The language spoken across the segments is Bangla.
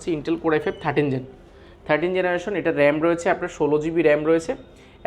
হচ্ছে Intel core I five thirteen gen thirteen generation এটা র্যাম রয়েছে, আপনার ষোলো জিবি র্যাম রয়েছে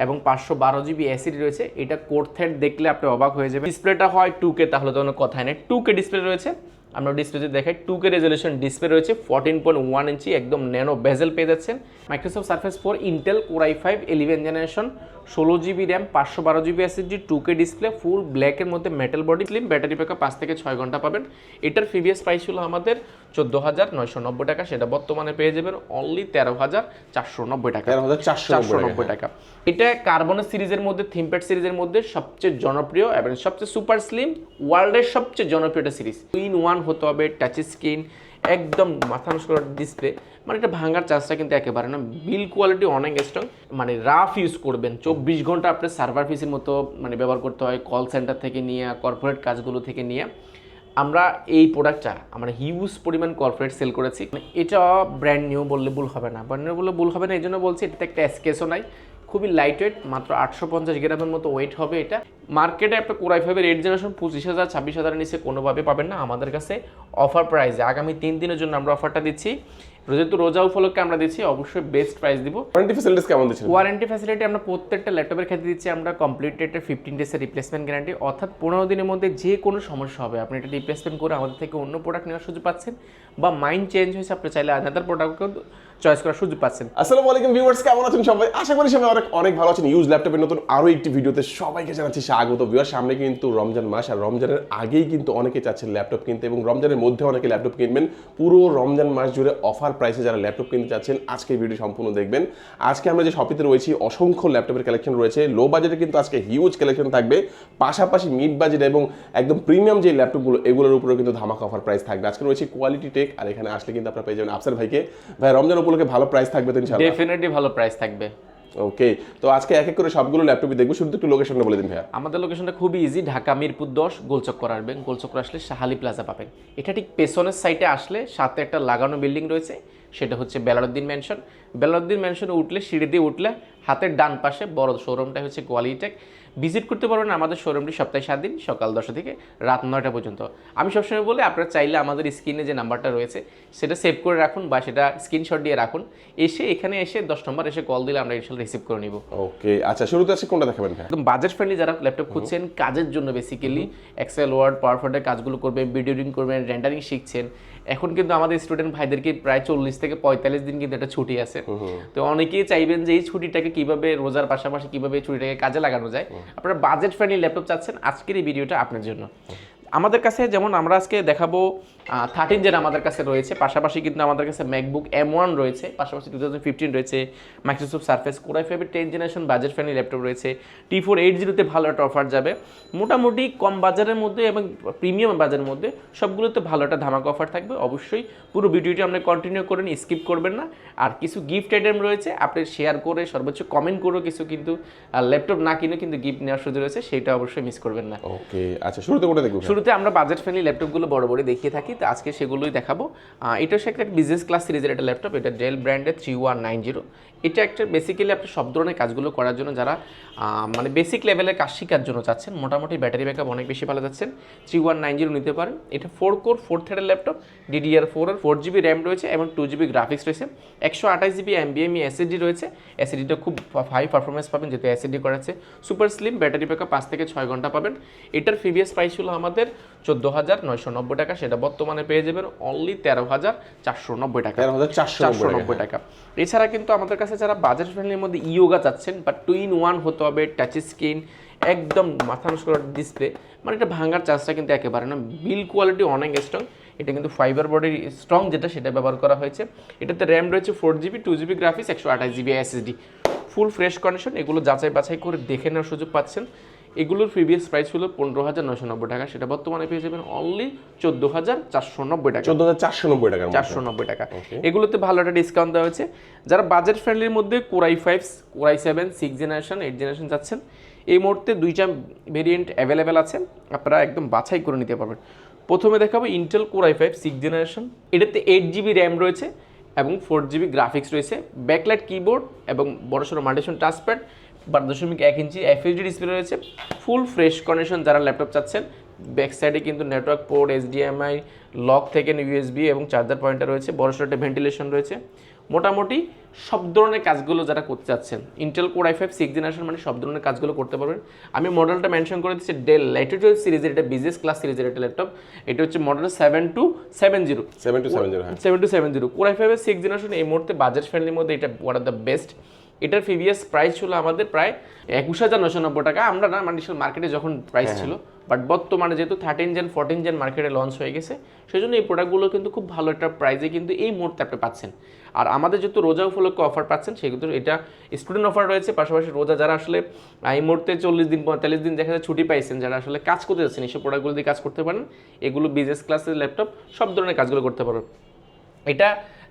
এবং পাঁচশো বারো জিবি অ্যাসিড রয়েছে। এটা কোর থ্রেড দেখলে আপনি অবাক হয়ে যাবে ডিসপ্লেটা হয় টু কে তাহলে তো কোনো কথাই নেই। টু কে ডিসপ্লে রয়েছে। আমরা ডিসপ্লেতে দেখাই। টু কে রেজলিউশন ডিসপ্লে রয়েছে ফোরটিন পয়েন্ট ওয়ান ইঞ্চি একদম ন্যানো বেজেল পেয়ে যাচ্ছেন। Microsoft Surface four Intel core I five eleven generation ষোলো জিবি র্যাম পাঁচশো বারো GB SSD two K display full ব্ল্যাকের মধ্যে metal body slim battery backup পাঁচ থেকে ছয় ঘণ্টা পাবেন। এটার প্রিভিয়াস প্রাইস ছিল আমাদের চোদ্দ হাজার নয়শো নব্বই টাকা সেটা বর্তমানে পেয়ে যাবেন অনলি তেরো হাজার চারশো নব্বই টাকা। তেরো হাজার চারশো নব্বই টাকা। এটা কার্বনের সিরিজের মধ্যে থিমপ্যাড সিরিজের মধ্যে সবচেয়ে জনপ্রিয় এবং সবচেয়ে সুপার স্লিম ওয়ার্ল্ডের সবচেয়ে জনপ্রিয় একটা সিরিজ টু ইন ওয়ান হতে হবে টাচ স্ক্রিন একদম মাথা নষ্ট ডিসপ্লে মানে এটা ভাঙার চান্সটা কিন্তু একেবারে না। বিল কোয়ালিটি অনেক স্ট্রং মানে রাফ ইউজ করবেন। চব্বিশ ঘণ্টা আপনার সার্ভার পিসির মতো মানে ব্যবহার করতে হয় কল সেন্টার থেকে নিয়ে কর্পোরেট কাজগুলো থেকে নিয়ে। আমরা এই প্রোডাক্টটা আমরা হিউজ পরিমাণ কর্পোরেট সেল করেছি। মানে এটা ব্র্যান্ড নিউ বললে ভুল হবে না। ব্র্যান্ড নিউ বললে ভুল হবে না, এই জন্য বলছি, এটাতে একটা স্কেচও নাই। খুবই লাইট ওয়েট মাত্র আটশো পঞ্চাশ গ্রামের মতো ওয়েট হবে এটা। মার্কেটে একটা কোরাই ফাইভের রেট জেনারেশন পঁচিশ হাজার ছাব্বিশ হাজারের নিচে কোনোভাবে পাবেন না। আমাদের কাছে অফার প্রাইসে আগামী তিন দিনের জন্য আমরা অফারটা দিচ্ছি। যেহেতু রোজা উপলক্ষে আমরা দিচ্ছি অবশ্যই বেস্ট প্রাইস দিব। ওয়ারেন্টি ফেসিলিটিস কেমন দিচ্ছেন? ওয়ারেন্টি ফ্যাসিলিটি আমরা প্রত্যেকটা ল্যাপটপের ক্ষেত্রে দিচ্ছি। আমরা কমপ্লিট একটা ফিফটিন ডেসের রিপ্লেসমেন্ট গ্যারান্টি অর্থাৎ পনেরো দিনের মধ্যে যে কোনো সমস্যা হবে। আপনি এটা রিপ্লেসমেন্ট করে আমাদের থেকে অন্য প্রোডাক্ট নেওয়ার সুযোগ পাচ্ছেন। বা মাইন্ড চেঞ্জ হয়েছে আপনি চাইলে আনাদার প্রোডাক্টকেও চয়েস করার সুযোগ পাচ্ছেন। আসসালামু আলাইকুম ভিউয়ার্স, কেমন আছেন সবাই? আশা করি সবাই অনেক অনেক ভালো আছেন। ইউজ ল্যাপটপের নতুন আরও একটি ভিডিওতে সবাইকে জানাচ্ছি স্বাগত। ভিউয়ার সামনে কিন্তু রমজান মাস, আর রমজানের আগেই কিন্তু অনেকে চাচ্ছেন ল্যাপটপ কিনতে এবং রমজানের মধ্যে অনেকে ল্যাপটপ কিনবেন। পুরো রমজান মাস জুড়ে অফার প্রাইসে যারা ল্যাপটপ কিনতে চাচ্ছেন আজকে ভিডিও সম্পূর্ণ দেখবেন। আজকে আমরা যে শপিতে রয়েছি, অসংখ্য ল্যাপটপের কালেকশন রয়েছে। লো বাজেটে কিন্তু আজকে হিউজ কালেকশন থাকবে। পাশাপাশি মিড বাজেট এবং একদম প্রিমিয়াম যে ল্যাপটপগুলো এগুলোর উপরেও কিন্তু ধামাকা অফার প্রাইস থাকবে। আজকে রয়েছে কোয়ালিটি টেক আর এখানে আসলে কিন্তু আপনারা পেয়ে যাবেন আফসার ভাইকে। ভাই রমজান উপলক্ষে ভালো প্রাইস থাকবে তো ইনশাআল্লাহ। ডেফিনেটলি ভালো প্রাইস থাকবে। ওকে তো আজকে এক এক করে সবগুলো ল্যাপটপই দেখব। শুধু একটু লোকেশনটা বলে দিন ভাইয়া। আমাদের লোকেশনটা খুবই ইজি ঢাকা মিরপুর দশ গোলচক্কর আসবেন। গোলচক্কর আসলে শাহালি প্লাজা পাবেন। এটা ঠিক পেছনের সাইডে আসলে সাথে একটা লাগানো বিল্ডিং রয়েছে। সেটা হচ্ছে বেলারুদ্দিন ম্যানশন বেলারুদ্দিন ম্যানশনে উঠলে সিঁড়ি দিয়ে উঠলে হাতের ডান পাশে বড় শোরুমটা হচ্ছে কোয়ালিটেক ভিজিট করতে পারবেন আমাদের শোরুমটি সপ্তাহে সাত দিন সকাল দশটা থেকে রাত নয়টা পর্যন্ত। আমি সবসময় বলি আপনারা চাইলে আমাদের স্ক্রিনে যে নাম্বারটা রয়েছে সেটা সেভ করে রাখুন বা সেটা স্ক্রিনশট দিয়ে রাখুন। এসে এখানে এসে দশ নম্বর এসে কল দিলে আমরা ইনশাল্লাহ রিসিভ করে নিব। ওকে আচ্ছা শুরুতে আছে কোনটা দেখাবেন একদম বাজেট ফ্রেন্ডলি যারা ল্যাপটপ খুঁজছেন কাজের জন্য বেসিক্যালি এক্সেল ওয়ার্ড পাওয়ার পয়েন্টের কাজগুলো করবেন ভিডিও এডিটিং করবেন রেন্ডারিং শিখছেন এখন কিন্তু আমাদের স্টুডেন্ট ভাইদেরকে প্রায় চল্লিশ থেকে পঁয়তাল্লিশ দিন কিন্তু একটা ছুটি আছে। তো অনেকেই চাইবেন যে এই ছুটিটাকে কীভাবে রোজার পাশাপাশি কীভাবে এই ছুটিটাকে কাজে লাগানো যায়। আপনারা বাজেট ফ্রেন্ডলি ল্যাপটপ চাচ্ছেন আজকের এই ভিডিওটা আপনার জন্য। আমাদের কাছে যেমন আমরা আজকে দেখাবো থার্টিন জেন আমাদের কাছে রয়েছে পাশাপাশি কিন্তু আমাদের কাছে ম্যাকবুক এম ওয়ান রয়েছে পাশাপাশি টু থাউজেন্ড ফিফটিন রয়েছে মাইক্রোসফট সার্ফেস কোরাই ফাইভের ten generation budget friendly laptop রয়েছে টি ফোর এইট জিরোতে ভালো একটা অফার যাবে মোটামুটি কম বাজারের মধ্যে এবং প্রিমিয়াম বাজারের মধ্যে সবগুলোতে ভালো একটা ধামাকা অফার থাকবে অবশ্যই পুরো ভিডিওটি আপনি কন্টিনিউ করেন স্কিপ করবেন না আর কিছু গিফট আইটেম রয়েছে আপনি শেয়ার করে সর্বোচ্চ কমেন্ট করেও কিছু কিন্তু ল্যাপটপ না কিনে কিন্তু গিফট নেওয়ার সুযোগ রয়েছে সেটা অবশ্যই মিস করবেন না। ওকে আচ্ছা শুরুতে কোনটা দেখব? শুরুতে আমরা বাজেট ফ্রেন্ডলি ল্যাপটপগুলো বড় বড় দেখিয়ে থাকি তো আজকে সেগুলোই দেখাবো। এটা হচ্ছে একটা বিজনেস ক্লাস সিরিজের একটা ল্যাপটপ এটা ডেল ব্র্যান্ডের থ্রি ওয়ান নাইন জিরো এটা একটা বেসিক্যালি আপনি সব ধরনের কাজগুলো করার জন্য যারা মানে বেসিক লেভেলের কাজ শেখার জন্য চাচ্ছেন মোটামুটি ব্যাটারি ব্যাকআপ অনেক বেশি ভালো যাচ্ছেন। থ্রি ওয়ান নাইন জিরো নিতে পারেন। এটা ফোর কোর ফোর থ্রেডের laptop DDR four four GB RAM রয়েছে এবং টু জিবি গ্রাফিক্স রয়েছে। একশো আঠাশ জিবি এমবিএমই এসএসডি রয়েছে। এসএসডিটা খুব হাই পারফরমেন্স পাবেন যেহেতু এসএসডি করাচ্ছে সুপার স্লিম ব্যাটারি ব্যাকআপ পাঁচ থেকে ছয় ঘণ্টা পাবেন। এটার প্রিভিয়াস প্রাইস ছিল আমাদের চোদ্দ হাজার নয়শো নব্বই টাকা। সেটা বর্তমানে পেয়ে যাবেন অনলি তেরো হাজার চারশো নব্বই টাকা। তেরো হাজার চারশো নব্বই টাকা। এছাড়া কিন্তু আমাদের কাছে যারা বাজেট ফ্রেন্ডলির মধ্যে ইয়োগা চাচ্ছেন বা টু ইন ওয়ান হতে হবে টাচ স্ক্রিন একদম মাথা নষ্ট করার ডিসপ্লে মানে এটা ভাঙার চান্সটা কিন্তু একেবারে না। বিল কোয়ালিটি অনেক স্ট্রং এটা কিন্তু ফাইবার বডির স্ট্রং যেটা, সেটা ব্যবহার করা হয়েছে। এটাতে র্যাম রয়েছে four GB two GB graphics একশো আঠাশ GB SSD full fresh condition এগুলো যাচাই বাছাই করে দেখে নেওয়ার সুযোগ পাচ্ছেন। এগুলোর প্রিভিয়াস প্রাইস ছিল পনেরো হাজার নয়শো নব্বই টাকা। সেটা বর্তমানে পেয়ে যাবেন অনলি চোদ্দ হাজার চারশো নব্বই টাকা। চোদ্দ হাজার চারশো নব্বই মধ্যে। চারশো নব্বই টাকা। এগুলোতে ভালো একটা ডিসকাউন্ট দেওয়া হয়েছে। যারা বাজেট ফ্রেন্ডলির মধ্যে core i five core i seven six generation eight generation যাচ্ছেন এই মুহূর্তে দুইটা ভেরিয়েন্ট অ্যাভেলেবেল আছে। আপনারা একদম বাছাই করে নিতে পারবেন। প্রথমে দেখাবো Intel core i five six generation এটাতে এইট জিবি র্যাম রয়েছে এবং ফোর জিবি গ্রাফিক্স রয়েছে। ব্যাকলাইট কিবোর্ড এবং বড়সড় মাল্টিশন টাচপ্যাড বারো দশমিক এক ইঞ্চি এফএইচডি ডিসপ্লে রয়েছে ফুল ফ্রেশ কন্ডিশন যারা ল্যাপটপ চাচ্ছেন ব্যাক সাইডে কিন্তু নেটওয়ার্ক পোর্ট এইচডিএমআই লক থেকে ইউএসবি এবং চার্জার পয়েন্টার রয়েছে বড় একটা ভেন্টিলেশন রয়েছে। মোটামুটি সব ধরনের কাজগুলো যারা করতে চাচ্ছেন Intel core I five six generation মানে সব ধরনের কাজগুলো করতে পারবেন। আমি মডেলটা মেনশন করে দিচ্ছি ডেল ল্যাটিটিউড সিরিজের এটা বিজনেস ক্লাস সিরিজের একটা ল্যাপটপ এটা হচ্ছে model seven two seven zero seven two seven zero seven two seven zero core I ফাইভের সিক্স জেনারেশন এই মুহূর্তে বাজেট ফ্রেন্ডলির মধ্যে এটা ওয়ান অফ দ্য বেস্ট এটার প্রিভিয়াস প্রাইস ছিল আমাদের প্রায় একুশ হাজার নশো নব্বই টাকা। আমরা না মানে মার্কেটে যখন প্রাইস ছিল বাট বর্তমানে যেহেতু থার্টিন জেন ফোরটিন জেন মার্কেটে লঞ্চ হয়ে গেছে সেই জন্য এই প্রোডাক্টগুলো কিন্তু খুব ভালো একটা প্রাইসে কিন্তু এই মুহূর্তে আপনি পাচ্ছেন। আর আমাদের যেহেতু রোজা উপলক্ষে অফার পাচ্ছেন সেক্ষেত্রে এটা স্টুডেন্ট অফার রয়েছে পাশাপাশি রোজা যারা আসলে এই মুহূর্তে চল্লিশ দিন পঁয়তাল্লিশ দিন দেখা যায় ছুটি পাইছেন যারা আসলে কাজ করতে যাচ্ছেন এইসব প্রোডাক্টগুলো দিয়ে কাজ করতে পারেন এগুলো বিজনেস ক্লাসের ল্যাপটপ সব ধরনের কাজগুলো করতে পারবেন। এটা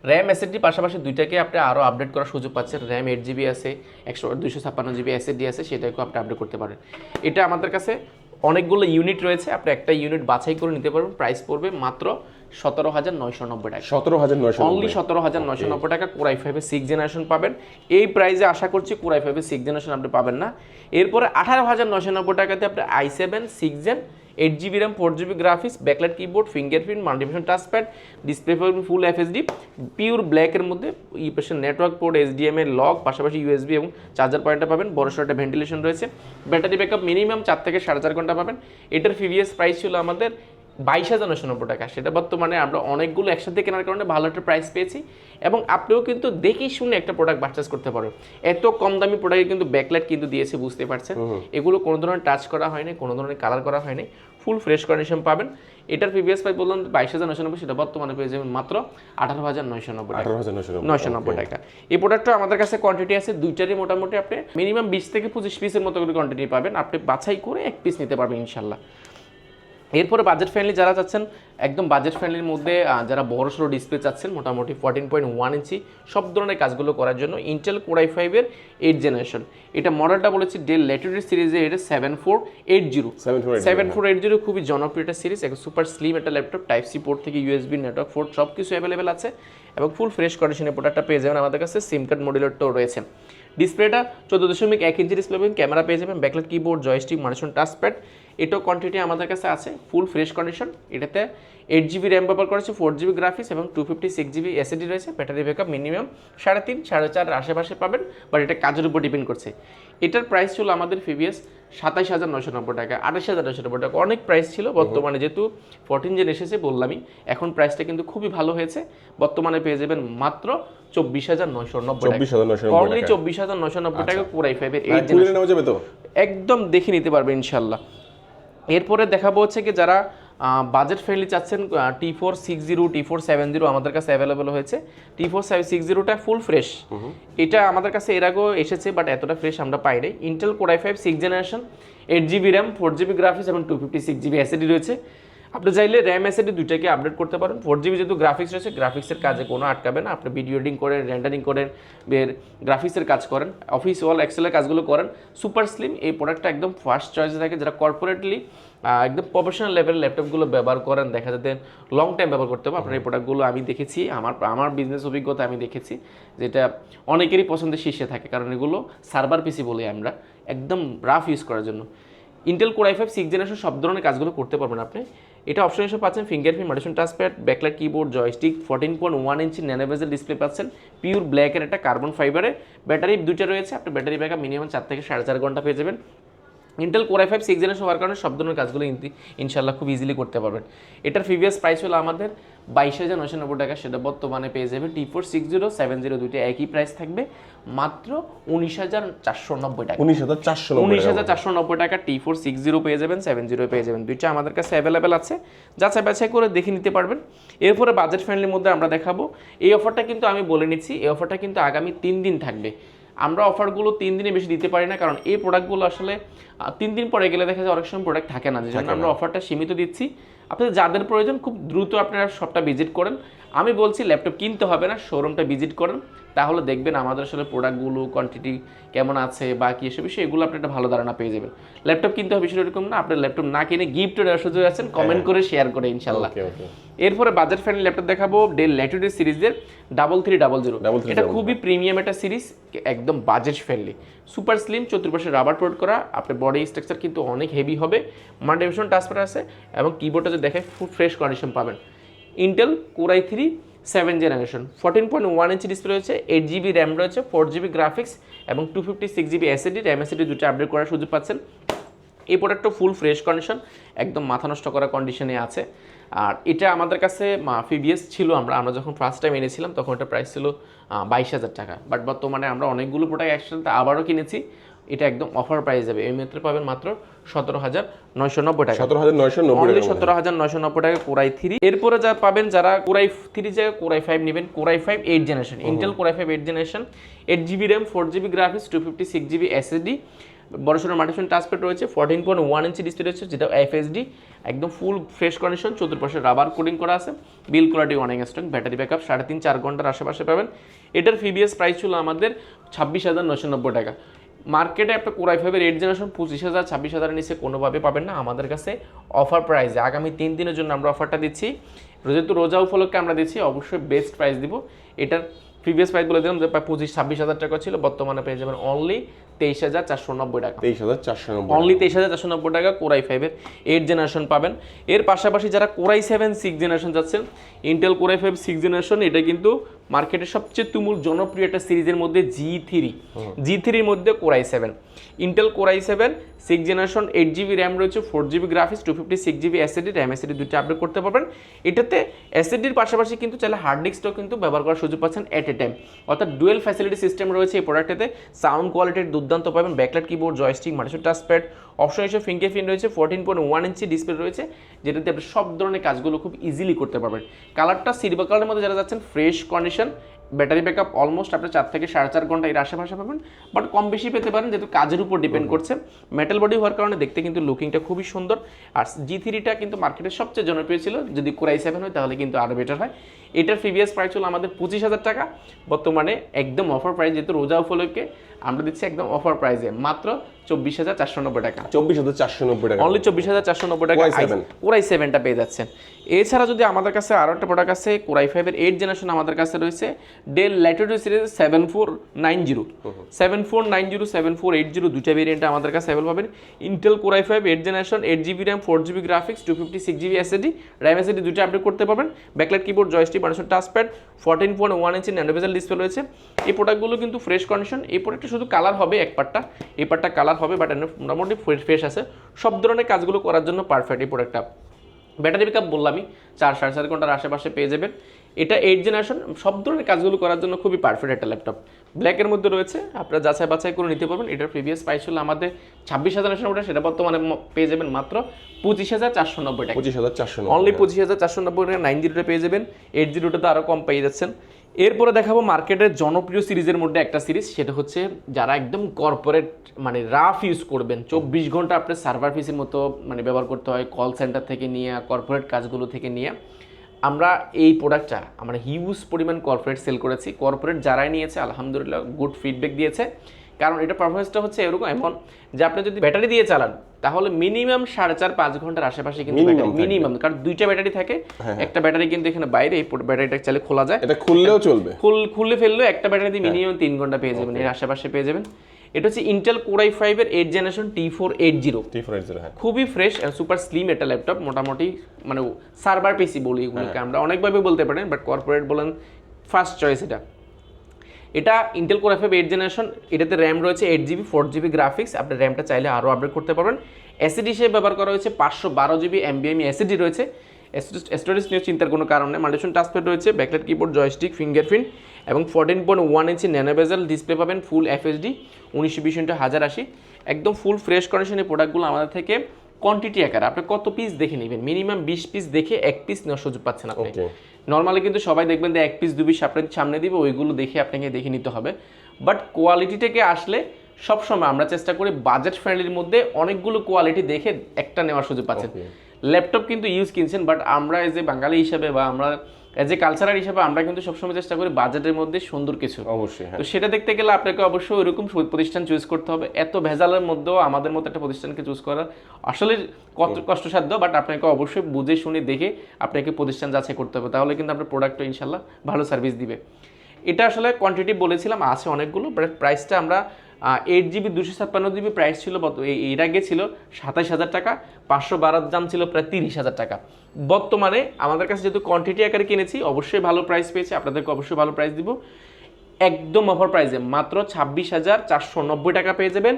র্যাম এসএসডি পাশাপাশি দুইটাকে আপনি আরও আপডেট করার সুযোগ পাচ্ছেন। র্যাম এইট জিবি আছে একশো দুশো ছাপ্পান্ন জিবি এসএসডি আছে সেটাকেও আপনি আপডেট করতে পারেন। এটা আমাদের কাছে অনেকগুলো ইউনিট রয়েছে আপনি একটা ইউনিট বাছাই করে নিতে পারবেন। প্রাইস পড়বে মাত্র সতেরো হাজার নয়শো নব্বই টাকা। সতেরো হাজার নয়শো অনলি সতেরো হাজার নয়শো নব্বই টাকা কোরাই ফাইভের সিক্স জেনারেশন পাবেন। এই প্রাইসে আশা করছি কোরাই ফাইভের সিক্স জেনারেশন আপনি পাবেন না। এরপরে আঠারো হাজার নয়শো নব্বই টাকাতে আপনি I seven six gen eight GB RAM four GB graphics backlight keyboard fingerprint মাল্টিভিশন touchpad display full FHD pure ব্ল্যাকের মধ্যে ই পাশে নেটওয়ার্ক পোর্ট এইচডিএমএ লক পাশাপাশি ইউএসবি এবং চার্জার পয়েন্টটা পাবেন। বড় একটা ভেন্টিলেশন রয়েছে। ব্যাটারি ব্যাকআপ মিনিমাম চার থেকে সাড়ে চার ঘণ্টা পাবেন। এটার প্রিভিয়াস প্রাইস ছিল আমাদের বাইশ হাজার নশো নব্বই টাকা। সেটা বর্তমানে আমরা অনেকগুলো একসাথে কেনার কারণে ভালো একটা প্রাইস পেয়েছি এবং আপনিও কিন্তু দেখেই শুনে একটা প্রোডাক্ট পারচেস করতে পারবেন এত কম দামি প্রোডাক্টে কিন্তু ব্যাকলাইট কিন্তু দিয়েছে বুঝতে পারছেন? এগুলো কোনো ধরনের টাচ করা হয়নি কোনো ধরনের কালার করা হয়নি ফুল ফ্রেশ কন্ডিশন পাবেন। এটার প্রিভিয়াস প্রাইস বললাম বাইশ হাজার নশো নব্বই সেটা বর্তমানে পেয়ে যাবেন মাত্র আঠারো হাজার নয়শো নব্বই নয়শো নব্বই টাকা এই প্রোডাক্টটা আমাদের কাছে কোয়ান্টিটি আছে দুইটারই মোটামুটি আপনি মিনিমাম বিশ থেকে পঁচিশ পিসের মতো করে কোয়ান্টিটি পাবেন। আপনি বাছাই করে এক পিস নিতে পারবেন ইনশাল্লাহ। এরপরে বাজেট ফ্রেন্ডলি যারা চাচ্ছেন একদম বাজেট ফ্রেন্ডলির মধ্যে যারা বড় সড়ো ডিসপ্লে চাচ্ছেন মোটামুটি ফোরটিন পয়েন্ট ওয়ান ইঞ্চি সব ধরনের কাজগুলো করার জন্য ইন্টেল কোরাই ফাইভের এইট জেনারেশন এটা মডেলটা বলেছি ডেল ল্যাটিটিউড সিরিজে এটা seven four eight zero seven four eight zero খুবই জনপ্রিয় একটা সিরিজ একটা সুপার স্লিম একটা ল্যাপটপ টাইপ সি পোর্ট থেকে ইউএসবি নেটওয়ার্ক ফোর্ট সব কিছু অ্যাভেলেবেল আছে। এবং ফুল ফ্রেশ কন্ডিশনে প্রোডাক্টটা পেয়ে যাবেন আমাদের কাছে সিম কার্ড মডেলটাও রয়েছে। ডিসপ্লেটা চোদ্দ দশমিক এক ইঞ্চি ডিসপ্লে পাবেন ক্যামেরা পেয়ে যাবেন ব্যাকলাইট কিবোর্ড জয়স্টিক মানুষন টাচপ্যাড এটাও কোয়ান্টিটি আমাদের কাছে আছে ফুল ফ্রেশ কন্ডিশন এটাতে এইট জিবি র্যাম ব্যবহার করেছে ফোর জিবি গ্রাফিক্স এবং two fifty six GB SSD রয়েছে ব্যাটারি ব্যাকআপ মিনিমাম সাড়ে তিন সাড়ে চার আশেপাশে পাবেন বাট এটা কাজের উপর ডিপেন্ড করছে। এটার প্রাইস ছিল আমাদের প্রিভিয়াস সাতাইশ হাজার নশো নব্বই টাকা আঠাশ হাজার নশো নব্বই টাকা অনেক প্রাইস ছিল বর্তমানে যেহেতু ফোরটিন জেন এসেছে বললামই এখন প্রাইসটা কিন্তু খুবই ভালো হয়েছে বর্তমানে পেয়ে যাবেন মাত্র চব্বিশ হাজার নয়শো নব্বই চব্বিশ হাজার নয়শো নব্বই অনলি টাকা। চব্বিশ হাজার নশো নব্বই টাকা ফাইভের এই হ্যাঁ, নেওয়া যাবে তো? একদম দেখে নিতে পারবে ইনশাল্লাহ। এরপরে দেখাবো হচ্ছে কি যারা বাজেট ফ্রেন্ডলি চাচ্ছেন T four six zero T four seven zero আমাদের কাছে অ্যাভেলেবেল হয়েছে। টি ফোর সিক্স জিরোটা ফুল ফ্রেশ এটা আমাদের কাছে এর আগেও এসেছে বাট এতটা ফ্রেশ আমরা পাই নাই। Intel core i five six generation eight GB RAM four GB graphics এবং two fifty six GB SSD রয়েছে। আপনি চাইলে র্যাম এসএডি দুইটাকে আপডেট করতে পারেন। ফোর জিবি যেহেতু গ্রাফিক্স রয়েছে গ্রাফিক্সের কাজে কোনো আটকাবে না। আপনি ভিডিও এডিং করেন রেন্ডারিং করেন বের গ্রাফিক্সের কাজ করেন অফিস ওয়াল এক্সেলের কাজগুলো করেন। সুপার স্লিম এই প্রোডাক্টটা একদম ফার্স্ট চয়েসে থাকে, যারা কর্পোরেটলি একদম প্রফেশনাল লেভেলের ল্যাপটপগুলো ব্যবহার করেন, দেখা যাতে লং টাইম ব্যবহার করতে হবে। আপনার এই প্রোডাক্টগুলো আমি দেখেছি, আমার আমার বিজনেস অভিজ্ঞতা আমি দেখেছি, যেটা অনেকেরই পছন্দের শীর্ষে থাকে, কারণ এগুলো সার্ভার পিসি বলি আমরা, একদম রাফ ইউজ করার জন্য। Intel core I five six generation সব ধরনের কাজগুলো করতে পারবেন আপনি। এটা অপশন হিসেবে পাচ্ছেন fingerprint medicine touchpad backlight keyboard joystick fourteen point one ইঞ্চি ন্যানোভেজেল ডিসপ্লে পাচ্ছেন পিওর ব্ল্যাকের একটা কার্বন ফাইবারে ব্যাটারি দুইটা রয়েছে আপনার ব্যাটারি ব্যাকআপ মিনিমাম চার থেকে সাড়ে চার ঘণ্টা পেয়ে যাবেন। Intel core I five six generation হওয়ার কারণে সব ধরনের কাজগুলো ইনশাল্লাহ খুব ইজিলি করতে পারবেন। এটার প্রিভিয়াস প্রাইস হলো আমাদের বাইশ হাজার নশো নব্বই টাকা। সেটা বর্তমানে পেয়ে যাবে T four six zero seven zero দুইটা একই প্রাইস থাকবে। মাত্র উনিশ হাজার চারশো নব্বই টাকা। উনিশ হাজার চারশো উনিশ হাজার চারশো নব্বই টাকা টি ফোর সিক্স জিরো পেয়ে যাবেন সেভেন জিরো পেয়ে যাবেন। দুইটা আমাদের কাছে অ্যাভেলেবেল আছে। যাচাই বাছাই করে দেখে নিতে পারবেন। এরপরে বাজেট ফ্রেন্ডলির মধ্যে আমরা দেখাবো। এই অফারটা কিন্তু আমি বলে নিচ্ছি। এই অফারটা কিন্তু আগামী তিন দিন থাকবে। আমরা অফারগুলো তিন দিনে বেশি দিতে পারি না কারণ এই প্রোডাক্টগুলো আসলে তিন দিন পরে গেলে দেখা যায় অনেক সময় প্রোডাক্ট থাকে না যে জন্য আমরা অফারটা সীমিত দিচ্ছি। আপনাদের যাদের প্রয়োজন খুব দ্রুত আপনারা সবটা ভিজিট করেন। আমি বলছি ল্যাপটপ কিনতে হবে না শোরুমটা ভিজিট করেন। তাহলে দেখবেন আমাদের আসলে প্রোডাক্টগুলো কোয়ান্টিটি কেমন আছে বা কি এসব বিষয়ে এগুলো আপনি একটা ভালো ধারণা পেয়ে যাবেন। ল্যাপটপ কিনতে হবে বিষয়টা এরকম না আপনার ল্যাপটপ না কিনে গিফট দেওয়ার সুযোগ আছেন কমেন্ট করে শেয়ার করে ইনশাল্লাহ এরপরে বাজেট ফ্রেন্ডলি ল্যাপটপ দেখাবো ডেল ল্যাটিটিউড সিরিজের ডাবল থ্রি ডাবল জিরো 3300 এটা খুবই প্রিমিয়াম একটা সিরিজ একদম বাজেট ফ্রেন্ডলি সুপার স্লিম চতুর্পাশে রাবার প্রোড করা আপনার বডি স্ট্রাকচার কিন্তু অনেক হেভি হবে। মাল্টিভিশন ট্রান্সফার আছে এবং কিবোর্ডটা যে দেখে ফুড ফ্রেশ কন্ডিশন পাবেন। Intel core i three seven generation fourteen point one inch display রয়েছে এইট জিবি র্যাম রয়েছে ফোর জিবি গ্রাফিক্স এবং two fifty six GB SSD RAM SSD দুটো আপডেট করার সুযোগ পাচ্ছেন। এই প্রোডাক্টটা ফুল ফ্রেশ কন্ডিশন একদম মাথা নষ্ট করা কন্ডিশনে আছে। আর এটা আমাদের কাছে ফিবিএস ছিল আমরা আমরা যখন ফার্স্ট টাইম এনেছিলাম, তখন এটা প্রাইস ছিল বাইশ হাজার টাকা। বাট বর্তমানে আমরা অনেকগুলো প্রোডাক্ট একসাথে আবারও কিনেছি। এটা একদম অফার প্রাইস যাবে। এই মাত্র পাবেন মাত্র সতেরো হাজার নয়শো নব্বই টাকা। সতেরো হাজার নয়শো নব্বই টাকা সতেরো হাজার নয়শো নব্বই টাকা কোরাই থ্রি এরপরে যা পাবেন যারা কোরাই থ্রি জায়গায় কোরাই ফাইভ নেবেন core i five eight generation Intel core i five eight generation eight GB RAM four GB graphics two fifty six GB SSD বড় সড়ো মাল্টিফোন টাচপ্যাড রয়েছে ফোরটিন পয়েন্ট ওয়ান ইঞ্চি ডিসপ্লে রয়েছে যেটা এফএসডি একদম ফুল ফ্রেশ কন্ডিশন চতুর্পাশে রাবার কোডিং করা আছে। বিল কোয়ালিটি অনেক স্ট্রং ব্যাটারি ব্যাকআপ সাড়ে তিন চার ঘণ্টার আশেপাশে পাবেন। এটার ফিবিএস প্রাইস ছিল আমাদের ছাব্বিশ হাজার নশো নব্বই টাকা। মার্কেটে একটা কোরাই ফাইভের এইট জেনারেশন পঁচিশ হাজার, ছাব্বিশ হাজারের নিচে কোনোভাবে পাবেন না। আমাদের কাছে অফার প্রাইসে আগামী তিন দিনের জন্য আমরা অফারটা দিচ্ছি। যেহেতু রোজা উপলক্ষে আমরা দিচ্ছি, অবশ্যই বেস্ট প্রাইস দিব। এটার প্রিভিয়াস প্রাইস বলে দিলাম যে প্রায় পঁচিশ ছাব্বিশ হাজার টাকা ছিল বর্তমানে পেয়ে যাবেন অনলি তেইশ হাজার চারশো নব্বই টাকা। তেইশ হাজার চারশো নব্বই অনলি তেইশ হাজার চারশো নব্বই টাকা কোরাই ফাইভের এইট জেনারেশন পাবেন। এর পাশাপাশি যারা core i seven six generation যাচ্ছেন Intel core i five six generation এটা কিন্তু মার্কেটের সবচেয়ে তুমুল জনপ্রিয় একটা সিরিজের মধ্যে জি থ্রি জি থ্রির মধ্যে core i seven Intel core i seven six generation eight GB RAM রয়েছে four GB graphics two fifty six GB SSD RAM SSD দুটি আপডেট করতে পারবেন। এটাতে এসএডির পাশাপাশি কিন্তু চাইলে হার্ড ডিস্কটাও কিন্তু ব্যবহার করার সুযোগ পাচ্ছেন অ্যাট এ টাইম অর্থাৎ ডুয়েল ফ্যাসিলিটি সিস্টেম রয়েছে এই প্রোডাক্টেতে সাউন্ড কোয়ালিটির দুর্দান্ত পাবেন। ব্যাকলাইট কিবোর্ড জয়স্টিক মাল্টিশন টাচপ্যাড অপশন হিসেবে ফিঙ্গারপ্রিন্ট রয়েছে ফোরটিন পয়েন্ট ওয়ান ইঞ্চি ডিসপ্লে রয়েছে, যেটাতে আপনি সব ধরনের কাজগুলো খুব ইজিলি করতে পারবেন। কালারটা সিলভার কালারের মধ্যে যারা যাচ্ছেন fresh condition battery backup almost আপনি চার থেকে সাড়ে চার ঘণ্টা এর আশেপাশে পাবেন বাট কম বেশি পেতে পারেন যেহেতু কাজের উপর ডিপেন্ড করছে। মেটাল বডি হওয়ার কারণে দেখতে কিন্তু লুকিংটা খুবই সুন্দর। আর জি থ্রিটা কিন্তু মার্কেটের সবচেয়ে জনপ্রিয় ছিল যদি কোরাই সেভেন হয় তাহলে কিন্তু আরও বেটার হয়। এটার প্রিভিয়াস প্রাইস হলো আমাদের পঁচিশ হাজার টাকা। বর্তমানে একদম অফার প্রাইস যেহেতু রোজা উপলক্ষে আমরা দিচ্ছি একদম অফার প্রাইসে মাত্র চব্বিশ হাজার চারশো নব্বই টাকা। চব্বিশ হাজার চারশো নব্বই টাকা। অনলি চব্বিশ হাজার চারশো নব্বই টাকা। কোরাই সেভেনটা পেয়ে যাচ্ছেন। এছাড়া যদি আমাদের কাছে আরও একটা প্রোডাক্ট আছে কোরাই ফাইভের এইট জেনারেশন আমাদের কাছে রয়েছে Dell Latitude series seven four nine zero seven four nine zero seven four eight zero দুটা ভেরিয়েন্ট আমাদের কাছে অ্যাভেল পাবেন। Intel core i five eight generation eight GB RAM four GB graphics two fifty six GB SSD RAM SSD দুটো আপডেট করতে পারবেন। ব্যাকলাইট কিবোর্ড জয়স্টিক মানুষের টাচপ্যাড ফোরটিন পয়েন্ট ওয়ান ইঞ্চি ন্যানোভেজাল ডিসপ্লে রয়েছে। এই প্রোডাক্টগুলো কিন্তু ফ্রেশ কন্ডিশন এই প্রোডাক্টটা শুধু কালার হবে এক পার্টটা এই পার্টটা কালার হবে বাট মোটামুটি ফ্রেশ আছে। সব ধরনের কাজগুলো করার জন্য পারফেক্ট এই প্রোডাক্টটা ব্যাটারি ব্যাকআপ বললামই, চার সাড়ে চার ঘণ্টার আশেপাশে পেয়ে যাবেন। এটা এইট জেনারেশন সব ধরনের কাজগুলো করার জন্য খুবই পারফেক্ট একটা ল্যাপটপ ব্ল্যাকের মধ্যে রয়েছে। আপনারা যাচাই বাছাই করে নিতে পারবেন। এটার প্রিভিয়াস প্রাইস হলো আমাদের ছাব্বিশ হাজার নশো ওটা সেটা বর্তমানে পেয়ে যাবেন মাত্র পঁচিশ হাজার চারশো নব্বই টাকা। পঁচিশ হাজার চারশো অনলি পঁচিশ হাজার চারশো নব্বই টাকা নাইন জিরোটা পেয়ে যাবেন। এইট জিরোটা তো আরও কম পেয়ে যাচ্ছেন। এরপরে দেখাবো মার্কেটের জনপ্রিয় সিরিজের মধ্যে একটা সিরিজ সেটা হচ্ছে যারা একদম কর্পোরেট মানে রাফ ইউজ করবেন। চব্বিশ ঘণ্টা আপনার সার্ভার ফিসের মতো মানে ব্যবহার করতে হয় কল সেন্টার থেকে নিয়ে কর্পোরেট কাজগুলো থেকে নিয়ে। আমরা এই প্রোডাক্টটা আমরা হিউজ পরিমাণ কর্পোরেট সেল করেছি। কর্পোরেট যারাই নিয়েছে আলহামদুলিল্লাহ গুড ফিডব্যাক দিয়েছে। কারণ এটা পারফরমেন্সটা হচ্ছে এরকম এমন যে আপনি যদি ব্যাটারি দিয়ে চালান তাহলে মিনিমাম সাড়ে চার পাঁচ ঘণ্টার আশেপাশে কিন্তু মিনিমাম কারণ দুইটা ব্যাটারি থাকে। একটা ব্যাটারি কিন্তু এখানে বাইরে এই ব্যাটারিটা চাইলে খোলা যায়। এটা খুললেও চলবে। খুল খুলে ফেললেও একটা ব্যাটারি দিয়ে মিনিমাম তিন ঘণ্টা পেয়ে যাবেন এর আশেপাশে পেয়ে যাবেন। এটা হচ্ছে ইন্টেল কোরাই ফাইভের eight generation T four eight zero difference হ্যাঁ। খুবই ফ্রেশ অ্যান্ড সুপার স্লিম এটা ল্যাপটপ মোটামুটি মানে সার্ভার পিসি বলি এগুলোকে আমরা অনেকভাবে বলতে পারেন বাট কর্পোরেট বলেন ফার্স্ট চয়েস এটা। এটা Intel core F eight generation এটাতে র্যাম রয়েছে eight GB four GB graphics আপনি র্যামটা চাইলে আরও আপডেট করতে পারবেন। এসিডি হিসেবে ব্যবহার করা হয়েছে পাঁচশো বারো জিবি এমবিএমই এসিডি রয়েছে। স্টোরেজ নিয়ে চিন্তার কোনো কারণ নেই মাল্টিশন টাচপ্যাড রয়েছে ব্যাকলাইট কিবোর্ড জয়স্টিক ফিঙ্গারপ্রিন্ট এবং ফোরটিন পয়েন্ট ওয়ান ইঞ্চি ন্যানোবেজাল ডিসপ্লে পাবেন ফুল এফএসডি উনিশশো বিশ ইন্টু হাজার আশি। একদম ফুল ফ্রেশ কন্ডিশনের প্রোডাক্টগুলো আমাদের থেকে কোয়ান্টিটি আকারে। আপনি কত পিস দেখে নেবেন? মিনিমাম বিশ পিস দেখে এক পিস নেওয়ার সুযোগ পাচ্ছেন আপনি। নর্মালি কিন্তু সবাই দেখবেন যে এক পিস দু পিস আপনার সামনে দিবে ওইগুলো দেখে আপনাকে দেখে নিতে হবে। বাট কোয়ালিটি থেকে আসলে সবসময় আমরা চেষ্টা করি বাজেট ফ্রেন্ডলির মধ্যে অনেকগুলো কোয়ালিটি দেখে একটা নেওয়ার সুযোগ পাচ্ছেন. ল্যাপটপ কিন্তু ইউজ কিনছেন বাট আমরা এজ এ বাঙালি হিসাবে বা আমরা এজ এ কালচারাল হিসাবে আমরা কিন্তু সবসময় চেষ্টা করি বাজেটের মধ্যে সুন্দর কিছু। অবশ্যই হ্যাঁ। তো সেটা দেখতে গেলে আপনাকে অবশ্যই ওইরকম প্রতিষ্ঠান চুজ করতে হবে। এত ভেজালের মধ্যেও আমাদের মতো একটা প্রতিষ্ঠানকে চুজ করা আসলে কত কষ্টসাধ্য বাট আপনাকে অবশ্যই বুঝে শুনে দেখে আপনাকে প্রতিষ্ঠান যাচাই করতে হবে। তাহলে কিন্তু আপনার প্রোডাক্টটা ইনশাল্লাহ ভালো সার্ভিস দিবে। এটা আসলে কোয়ান্টিটি বলেছিলাম আছে অনেকগুলো বাট প্রাইসটা আমরা এইট জিবি দুশো ছাপ্পান্ন জিবি প্রাইস ছিল এর আগে ছিল সাতাশ হাজার টাকা, পাঁচশো বারোর দাম ছিল প্রায় তিরিশ হাজার টাকা। বর্তমানে আমাদের কাছে যেহেতু কোয়ান্টিটি আকারে কিনেছি, অবশ্যই ভালো প্রাইস পেয়েছি, আপনাদেরকে অবশ্যই ভালো প্রাইস দিব। একদম অফার প্রাইসে মাত্র ছাব্বিশ হাজার চারশো নব্বই টাকা পেয়ে যাবেন।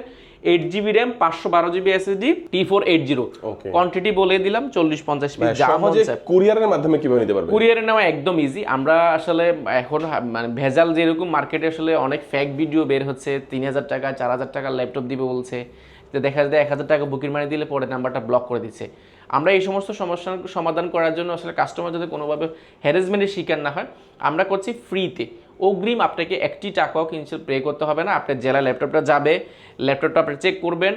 এইট জিবি র্যাম পাঁচশো বারো GB SSD T four eight zero quantity বলে দিলাম চল্লিশ পঞ্চাশ পিস যা মন কুরিয়ারের মাধ্যমে কীভাবে নিতে পারবে কুরিয়ারে নেওয়া একদম ইজি আমরা আসলে এখন মানে ভেজাল যেরকম মার্কেটে আসলে অনেক ফ্যাক ভিডিও বের হচ্ছে তিন হাজার টাকা চার হাজার টাকার ল্যাপটপ দিবে বলছে। যে দেখা যায় এক হাজার টাকা বুকিং মানি দিলে পরে নাম্বারটা ব্লক করে দিচ্ছে। আমরা এই সমস্ত সমস্যার সমাধান করার জন্য আসলে কাস্টমার যাতে কোনোভাবে হ্যারাসমেন্টের শিকার না হয় আমরা করছি ফ্রিতে অগ্রিম আপনাকে একটি টাকাও কিন্তু পে করতে হবে না। আপনার জেলা ল্যাপটপটা যাবে ল্যাপটপটা আপনি চেক করবেন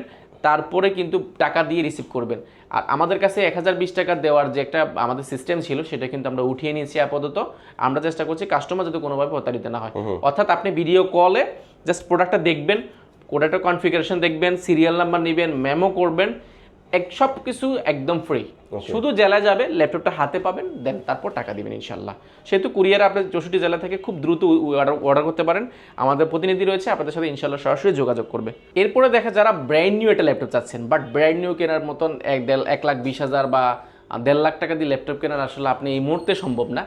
তারপরে কিন্তু টাকা দিয়ে রিসিভ করবেন। আর আমাদের কাছে এক হাজার বিশ টাকা দেওয়ার যে একটা আমাদের সিস্টেম ছিল সেটা কিন্তু আমরা উঠিয়ে নিয়েছি আপাতত। আমরা চেষ্টা করছি কাস্টমার যাতে কোনোভাবে প্রতারিত না হয়। অর্থাৎ আপনি ভিডিও কলে জাস্ট প্রোডাক্টটা দেখবেন প্রোডাক্টের কনফিগারেশন দেখবেন সিরিয়াল নাম্বার নেবেন মেমো করবেন এক সব কিছু একদম ফ্রি শুধু জেলা যাবে ল্যাপটপটা হাতে পাবেন দেন তারপর টাকা দিবেন ইনশাল্লাহ। সেহেতু কুরিয়ার আপনি চৌষট্টি জেলা থেকে খুব দ্রুত অর্ডার করতে পারেন। আমাদের প্রতিনিধি রয়েছে আপনাদের সাথে ইনশাল্লাহ সরাসরি যোগাযোগ করবে। এরপরে দেখা যারা ব্র্যান্ড নিউ একটা ল্যাপটপ চাচ্ছেন বাট ব্র্যান্ড নিউ কেনার মতন এক দেড় এক লাখ বিশ হাজার বা দেড় লাখ টাকা দিয়ে ল্যাপটপ কেনার আসলে আপনি এই মুহূর্তে সম্ভব না।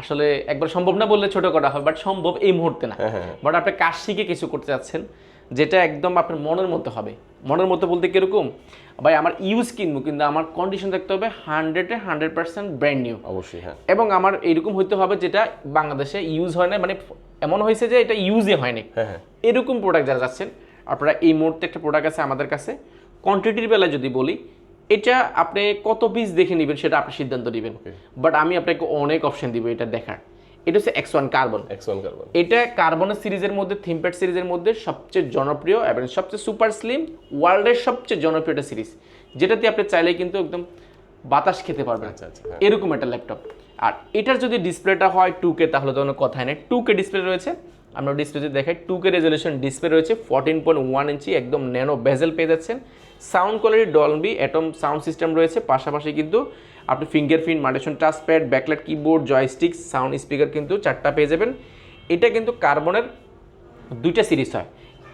আসলে একবার সম্ভব না বললে ছোট করা হয় বাট সম্ভব এই মুহূর্তে না। বাট আপনি কাজ শিখে কিছু করতে চাচ্ছেন যেটা একদম আপনার মনের মতো হবে। মনের মতো বলতে কীরকম? ভাই আমার ইউজ কিনবো কিন্তু আমার কন্ডিশন দেখতে হবে হান্ড্রেডে হান্ড্রেড পার্সেন্ট ব্র্যান্ড নিউ অবশ্যই হ্যাঁ। এবং আমার এরকম হইতে হবে যেটা বাংলাদেশে ইউজ হয় না মানে এমন হয়েছে যে এটা ইউজই হয়নি হ্যাঁ হ্যাঁ এরকম প্রোডাক্ট যারা যাচ্ছেন আপনারা এই মুহূর্তে একটা প্রোডাক্ট আছে আমাদের কাছে। কোয়ান্টিটির বেলায় যদি বলি এটা আপনি কত পিস দেখে নেবেন সেটা আপনি সিদ্ধান্ত নেবেন। বাট আমি আপনাকে অনেক অপশন দিব এটা দেখার। এটা হচ্ছে X one carbon X one carbon এটা কার্বনের সিরিজের মধ্যে থিমপ্যাড সিরিজের মধ্যে সবচেয়ে জনপ্রিয় এবং সবচেয়ে সুপার স্লিম ওয়ার্ল্ডের সবচেয়ে জনপ্রিয় একটা সিরিজ। যেটাতে আপনি চাইলে কিন্তু একদম বাতাস খেতে পারবেন। আচ্ছা আচ্ছা হ্যাঁ। এরকম একটা ল্যাপটপ আর এটার যদি ডিসপ্লেটা হয় টু কে তাহলে তো কোনো কথাই নেই। টু কে ডিসপ্লে রয়েছে। আমরা ডিসপ্লেতে দেখাই টু কে রেজলিউশন ডিসপ্লে রয়েছে ফোরটিন পয়েন্ট ওয়ান ইঞ্চি একদম ন্যানো বেজেল পেয়ে যাচ্ছেন। Sound quality Dolby Atmos sound system রয়েছে। পাশাপাশি কিন্তু আপনি fingerprint মাল্টেশন touch pad backlight keyboard joystick sound speaker কিন্তু চারটা পেয়ে যাবেন। এটা কিন্তু কার্বনের দুইটা সিরিজ হয়।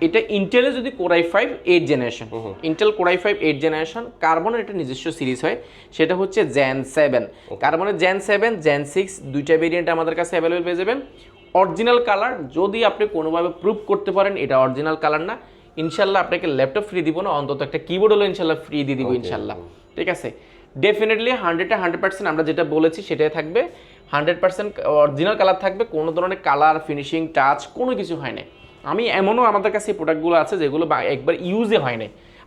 এটা ইন্টেলের যদি core i five eight generation Intel core i five eight generation কার্বনের একটা নিজস্ব সিরিজ হয় সেটা হচ্ছে জ্যান সেভেন কার্বনের জ্যান সেভেন জ্যান সিক্স দুইটা ভেরিয়েন্ট আমাদের কাছে অ্যাভেলেবল পেয়ে যাবেন। অরিজিনাল কালার যদি আপনি কোনোভাবে প্রুভ করতে পারেন এটা অরিজিনাল কালার না। ইনশাল্লাহ আপনাকে ল্যাপটপ ফ্রি দিব না অন্তত একটা কিবোর্ড হলো ইনশাল্লাহ ফ্রি দিয়ে দিব ইনশাল্লাহ। ঠিক আছে? ডেফিনেটলি হান্ড্রেডে হান্ড্রেড পার্সেন্ট আমরা যেটা বলেছি সেটাই থাকবে। হান্ড্রেড পার্সেন্ট অরিজিনাল কালার থাকবে, কোনো ধরনের কালার ফিনিশিং টাচ কোনো কিছু হয় না আমি এমনও আমাদের কাছে প্রোডাক্টগুলো আছে যেগুলো একবার ইউজে হয়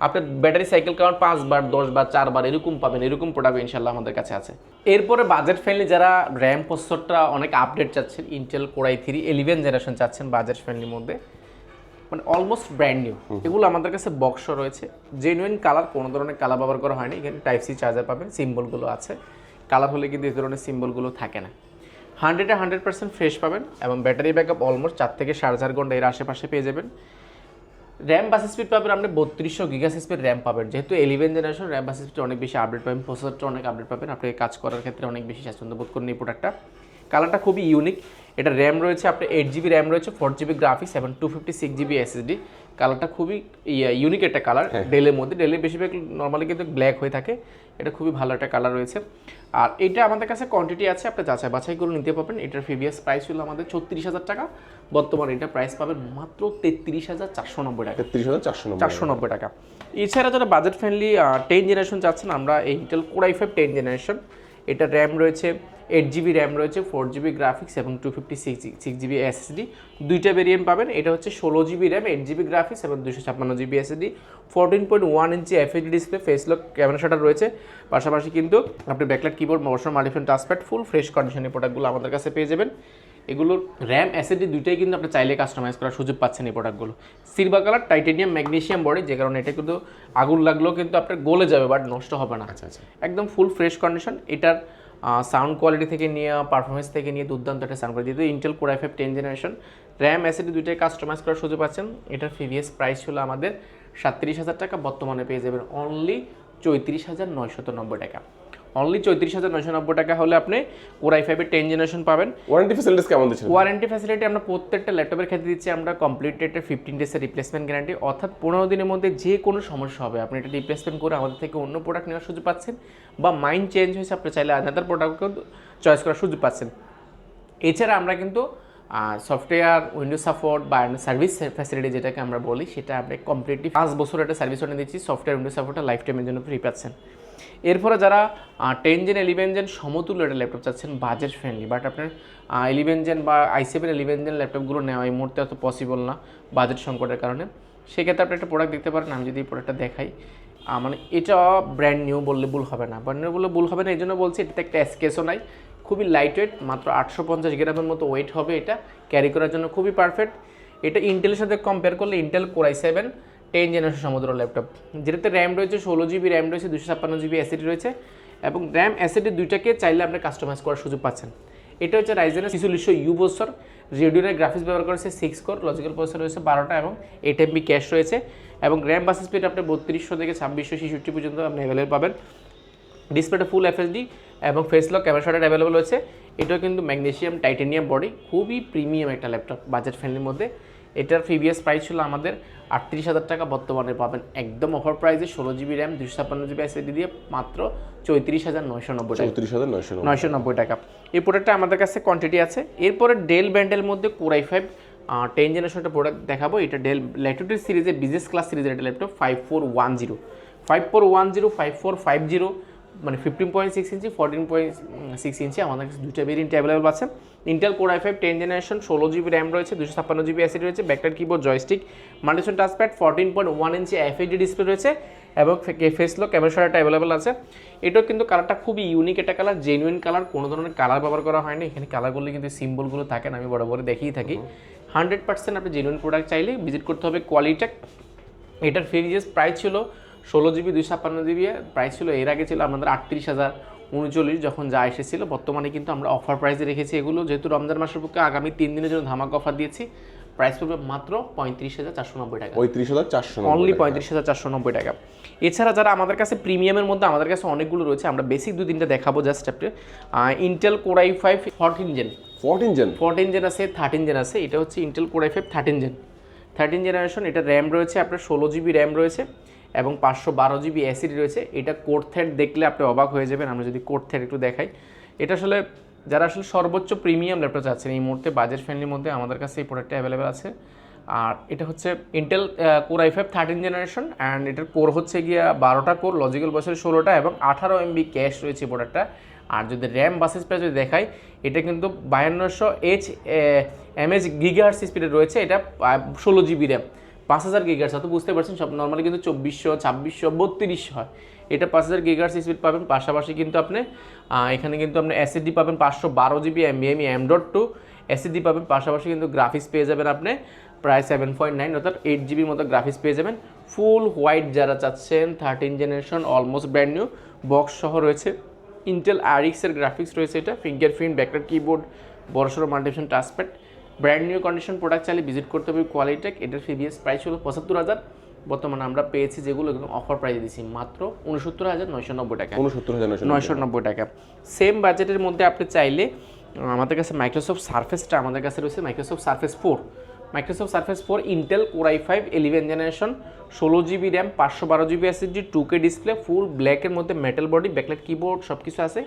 আপনার ব্যাটারি সাইকেল কাউন্ট পাঁচবার, দশবার, চারবার এরকম পাবেন, এরকম প্রোডাক্ট ইনশাল্লাহ আমাদের কাছে আছে। এরপরে বাজেট ফ্রেন্ডলি যারা র্যাম প্রসেসরটা অনেক আপডেট চাচ্ছেন Intel core i three eleven generation চাচ্ছেন বাজেট ফ্রেন্ডলির মধ্যে মানে অলমোস্ট ব্র্যান্ড নিউ এগুলো আমাদের কাছে বক্স রয়েছে। জেনুইন কালার কোনো ধরনের কালার ব্যবহার করা হয়নি। এখানে টাইপ সি চার্জার পাবেন সিম্বলগুলো আছে। কালার হলে কিন্তু এই ধরনের সিম্বলগুলো থাকে না। হান্ড্রেডে হান্ড্রেড পার্সেন্ট ফ্রেশ পাবেন এবং ব্যাটারি ব্যাকআপ অলমোস্ট চার থেকে সাড়ে চার ঘণ্টা এর আশেপাশে পেয়ে যাবেন। র্যাম বাস স্পিড পাবেন আপনি বত্রিশশো গিগাস স্পিড র্যাম পাবেন। যেহেতু eleven generation RAM bus speed অনেক বেশি আপডেট পাবেন প্রসেসরটা অনেক আপডেট পাবেন। আপনি কাজ করার ক্ষেত্রে অনেক বেশি স্বাচ্ছন্দ্য বোধ করেন এই প্রোডাক্টটা কালারটা খুবই ইউনিক এটা র্যাম রয়েছে আপনার এইট জিবি র্যাম রয়েছে ফোর জিবি গ্রাফিক্স এবং two fifty six GB SSD কালারটা খুবই ইউনিক একটা কালার ডেলের মধ্যে। ডেলে বেশিরভাগ নর্মালি কিন্তু ব্ল্যাক হয়ে থাকে। এটা খুবই ভালো একটা কালার রয়েছে। আর এটা আমাদের কাছে কোয়ান্টিটি আছে আপনি যাচাই বাছাই করে নিতে পারবেন। এটার প্রিভিয়াস প্রাইস ছিল আমাদের ছত্রিশ হাজার টাকা। বর্তমানে এটা প্রাইস পাবেন মাত্র তেত্রিশ হাজার চারশো নব্বই টাকা। তেত্রিশ হাজার চারশো চারশো নব্বই টাকা। এছাড়া যারা বাজেট ফ্রেন্ডলি টেন জেনারেশন চাচ্ছেন আমরা এই Intel core i five ten generation এটা র্যাম রয়েছে এইট জিবি র্যাম রয়েছে ফোর জিবি গ্রাফিক্স এবং two fifty six six GB SSD দুইটা ভেরিয়েন্ট পাবেন, এটা হচ্ছে ষোলো GB RAM eight GB graphics এবং দুশো ছাপ্পান্ন GB SSD fourteen point one ইঞ্চি FHD display face lock camera shutter রয়েছে। পাশাপাশি কিন্তু আপনি ব্যাকলাইট কিবোর্ড মোশন মাল্টিফোন টাচপ্যাড ফুল ফ্রেশ কন্ডিশনের প্রোডাক্টগুলো আমাদের কাছে পেয়ে যাবেন। এগুলোর র্যাম এসএসডি দুইটাই কিন্তু আপনি চাইলে কাস্টমাইজ করার সুযোগ পাচ্ছেন এই প্রোডাক্টগুলো silver colour titanium magnesium body যে কারণে এটা কিন্তু আগুন লাগলেও কিন্তু আপনার গলে যাবে বাট নষ্ট হবে না। আচ্ছা আচ্ছা। একদম ফুল ফ্রেশ কন্ডিশন এটার সাউন্ড কোয়ালিটি থেকে নিয়ে পারফরমেন্স থেকে নিয়ে দুর্দান্ত একটা সাউন্ড কোয়ালিটি যেহেতু Intel core I five ten generation RAM SSD দুইটাই কাস্টমাইজ করার সুযোগ পাচ্ছেন। এটার প্রিভিয়াস প্রাইস ছিল আমাদের সাতত্রিশ হাজার টাকা বর্তমানে পেয়ে যাবেন অনলি চৌত্রিশ হাজার নয়শত নব্বই টাকা। অনলি চৌত্রিশ হাজার নয়শো নব্বই টাকা হলে আপনি কোর আই ফাইভের টেন জেনারেশন পাবেন। ওয়ারেন্টি ফ্যাসিলিটিস কেমন দিচ্ছেন? ওয়ারেন্টি ফ্যাসিলিটি আমরা প্রত্যেকটা ল্যাপটপের ক্ষেত্রে দিচ্ছি আমরা কমপ্লিট একটা ফিফটিন ডেজের রিপ্লেসমেন্ট গ্যারান্টি অর্থাৎ পনেরো দিনের মধ্যে যে কোনো সমস্যা হবে আপনি এটা রিপ্লেসমেন্ট করে আমাদের থেকে অন্য প্রোডাক্ট নেওয়ার সুযোগ পাচ্ছেন বা মাইন্ড চেঞ্জ হয়েছে আপনি চাইলে আদার প্রোডাক্টকেও চয়েস করার সুযোগ পাচ্ছেন। এছাড়া আমরা কিন্তু সফটওয়্যার উইন্ডো সাপোর্ট বা সার্ভিস ফ্যাসিলিটি যেটাকে আমরা বলি সেটা আমরা কমপ্লিটলি পাঁচ বছর একটা সার্ভিস ওয়ারেন্টি দিচ্ছি সফটওয়্যার উইন্ডো সাপোর্টটা লাইফ টাইমের জন্য ফ্রি পাচ্ছেন। এরপরে যারা টেন জেন ইলেভেন জেন সমতুল্য একটা ল্যাপটপ চাচ্ছেন বাজেট ফ্রেন্ডলি বাট আপনার ইলেভেন জেন বা আই সেভেন ইলেভেন জেন ল্যাপটপগুলো নেওয়া এই মুহূর্তে অত পসিবল না বাজেট সংকটের কারণে। সেক্ষেত্রে আপনি একটা প্রোডাক্ট দেখতে পারেন, আমি যদি এই প্রোডাক্টটা দেখাই। মানে এটা ব্র্যান্ড নিউ বললে ভুল হবে না ব্র্যান্ড নিউ বললে ভুল হবে না, এই জন্য বলছি, এটাতে একটা এসকেসও নাই। খুবই লাইট ওয়েট মাত্র আটশো পঞ্চাশ গ্রামের মতো ওয়েট হবে এটা। ক্যারি করার জন্য খুবই পারফেক্ট এটা ইন্টেলের সাথে কম্পেয়ার করলে Intel core i seven ten generation সমুদ্র ল্যাপটপ। যেটাতে র্যাম রয়েছে, ষোলো জিবি র্যাম রয়েছে দুশো ছাপ্পান্ন জিবি অ্যাসিডি রয়েছে এবং র্যাম অ্যাসিডি দুইটাকে চাইলে আপনি কাস্টমাইজ করার সুযোগ পাচ্ছেন। এটা হচ্ছে রাইজেনের ছিচল্লিশশো ইউ বছর রেডিওনের গ্রাফিক্স ব্যবহার করেছে সিক্স কোর লজিক্যাল প্রসেসর রয়েছে বারোটা এবং এইট এমবি ক্যাশ রয়েছে এবং র্যাম বাস স্পিড আপনি বত্রিশশো থেকে ছাব্বিশশো ছেষট্টি পর্যন্ত আপনি অ্যাভেলেবল পাবেন। ডিসপ্লেটা ফুল এফএসডি এবং face lock camera shutter available রয়েছে। এটাও কিন্তু ম্যাগনেশিয়াম টাইটেনিয়াম বডি খুবই প্রিমিয়াম একটা ল্যাপটপ বাজেট ফ্রেন্ডলির মধ্যে। এটার প্রিভিয়াস প্রাইস ছিল আমাদের আটত্রিশ হাজার টাকা বর্তমানে পাবেন একদম অফার প্রাইসে ষোলো জিবি র্যাম দুশো ছাপ্পান্ন জিবি এসএসডি দিয়ে মাত্র চৌত্রিশ হাজার নয়শো নব্বই টাকা। চৌত্রিশ হাজার নয়শো নয়শো নব্বই টাকা। এই প্রোডাক্টটা আমাদের কাছে কোয়ান্টিটি আছে। এরপরে ডেল ব্যান্ডের মধ্যে core i five ten generation একটা প্রোডাক্ট দেখাবো। এটা ডেল ল্যাটিটিউড সিরিজের বিজনেস ক্লাস সিরিজের একটা laptop five four one zero five four one zero five four five zero মানে fifteen point six inch fourteen point six inch আমাদের কাছে দুটো ভেরিয়েন্ট অ্যাভেলেবল আছে। Intel core i five ten generation ষোলো জিবি র্যাম রয়েছে দুশো ছাপ্পান্ন জিবি অ্যাসিড রয়েছে ব্যাকটার keyboard joystick মাল্টিশন touchpad fourteen point one inch FHD display রয়েছে এবং ফেস লক ক্যামেরা শাটারটা অ্যাভেলেবল আছে। এটাও কিন্তু কালারটা খুবই ইউনিক একটা কালার জেনুইন কালার কোনো ধরনের কালার ব্যবহার করা হয়নি। এখানে কালারগুলো কিন্তু সিম্বলগুলো থাকে না, আমি বড় বড় দেখিয়ে থাকি। হান্ড্রেড পার্সেন্ট আপনি জেনুইন প্রোডাক্ট চাইলে ভিজিট করতে হবে কোয়ালিটেক এটার প্রিভিয়াস প্রাইস ছিল ষোলো জিবি দুই ছাপ্পান্ন জিবি প্রাইস ছিল এর আগে ছিল আমাদের আটত্রিশ হাজার। উনচল্লিশ যখন যা এসেছিল বর্তমানে কিন্তু আমরা অফার প্রাইসে রেখেছি এগুলো। যেহেতু রমজান মাসের পক্ষে আগামী তিন দিনের জন্য ধামাকা অফার দিয়েছি প্রাইস পড়বে মাত্র পঁয়ত্রিশ হাজার চারশো নব্বই টাকা। পঁয়ত্রিশ হাজার চারশো অনলি পঁয়ত্রিশ হাজার চারশো নব্বই টাকা। এছাড়া যারা আমাদের কাছে প্রিমিয়ামের মধ্যে আমাদের কাছে অনেকগুলো রয়েছে আমরা বেসিক দু তিনটা দেখাবো জাস্ট আপনি Intel core i five fourteen gen fourteen gen fourteen gen আছে থার্টিন জেন আছে। এটা হচ্ছে Intel core i five thirteen gen thirteen generation এটা র্যাম রয়েছে আপনার ষোলো জিবি র্যাম রয়েছে। এবং পাঁচশো বারো জিবি অ্যাসিড রয়েছে। এটা কোড থ্রেড দেখলে আপনি অবাক হয়ে যাবেন, আমরা যদি কোড থ্রেড একটু দেখাই। এটা আসলে যারা আসলে সর্বোচ্চ প্রিমিয়াম ল্যাপটপ চাচ্ছেন, এই মুহূর্তে বাজেট ফ্রেন্ডলির মধ্যে আমাদের কাছে এই প্রোডাক্টটা অ্যাভেলেবেল আছে। আর এটা হচ্ছে Intel core i five thirteen generation and এটার কোর হচ্ছে গিয়া বারোটা কোর লজিক্যাল বছরের ষোলোটা এবং আঠারো এমবি ক্যাশ রয়েছে প্রোডাক্টটা আর যদি র্যাম বাসেস প্রাইস যদি দেখাই, এটা কিন্তু বায়ান্নশো এইচ এমএচ গিগাহার্স স্পিডে রয়েছে, এটা ষোলো জিবি র্যাম পাঁচ হাজার গিগার্স তো বুঝতে পারছেন, সব নর্মালি কিন্তু চব্বিশশো, ছাব্বিশশো, বত্রিশশো হয়। এটা পাঁচ হাজার গিগার্স স্পিড পাবেন, পাশাপাশি কিন্তু আপনি এখানে কিন্তু আপনি এসএসডি পাবেন পাঁচশো বারো জিবি এমবিএমই এম ডট টু এসএসডি পাবেন, পাশাপাশি কিন্তু গ্রাফিক্স পেয়ে যাবেন আপনি, প্রায় সেভেন পয়েন্ট নাইন অর্থাৎ এইট জিবির মতো গ্রাফিক্স পেয়ে যাবেন। ফুল হোয়াইট যারা চাচ্ছেন thirteen generation almost brand new box সহ রয়েছে। ইন্টেল আরিক্সের গ্রাফিক্স রয়েছে এটা ফিঙ্গার প্রিন্ট ব্যাকলার কিবোর্ড বড়সড় মাল্টিভিশন touchpad brand new condition product চাইলে ভিজিট করতে হবে কোয়ালিটেক এটার প্রিভিয়াস প্রাইস হলো পঁচাত্তর হাজার। বর্তমানে আমরা পেয়েছি যেগুলো একদম অফার প্রাইসে দিচ্ছি মাত্র উনসত্তর হাজার নয়শো নব্বই টাকা। উনসত্তর হাজার নয়শো নয়শো নব্বই টাকা। সেম বাজেটের মধ্যে আপনি চাইলে আমাদের কাছে মাইক্রোসফট সার্ফেসটা আমাদের কাছে রয়েছে Microsoft Surface four Microsoft Surface four Intel core i five eleven generation ষোলো জিবি র্যাম পাঁচশো বারো GB SSD two K display full ব্ল্যাকের মধ্যে মেটাল বডি ব্যাকলাইট কিবোর্ড সব কিছু আছে।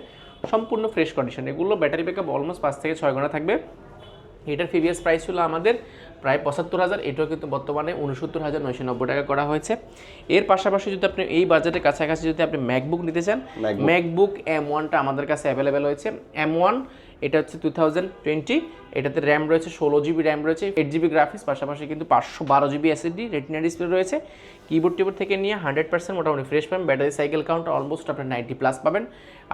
সম্পূর্ণ ফ্রেশ কন্ডিশন এগুলো ব্যাটারি ব্যাকআপ অলমোস্ট পাঁচ থেকে ছয় ঘণ্টা থাকবে। এটার প্রিভিয়াস প্রাইস ছিল আমাদের প্রায় পঁচাত্তর হাজার এটাও কিন্তু বর্তমানে উনসত্তর হাজার নয়শো নব্বই টাকা করা হয়েছে। এর পাশাপাশি যদি আপনি এই বাজেটের কাছাকাছি যদি আপনি ম্যাকবুক নিতে চান ম্যাকবুক এম ওয়ানটা আমাদের কাছে অ্যাভেলেবেল হয়েছে। এম ওয়ান এটা হচ্ছে টু থাউজেন্ড টোয়েন্টি এটাতে র্যাম রয়েছে, ষোলো জিবি র্যাম রয়েছে এইট জিবি গ্রাফিক্স পাশাপাশি কিন্তু পাঁচশো বারো জিবি এসএসডি রেটিনা ডিসপ্লে রয়েছে। কিবোর্ড টিবোর্ড থেকে নিয়ে হান্ড্রেড পার্সেন্ট মোটামুটি ফ্রেশ পাবেন ব্যাটারি সাইকেল কাউন্ট অলমোস্ট আপনার নাইনটি প্লাস পাবেন।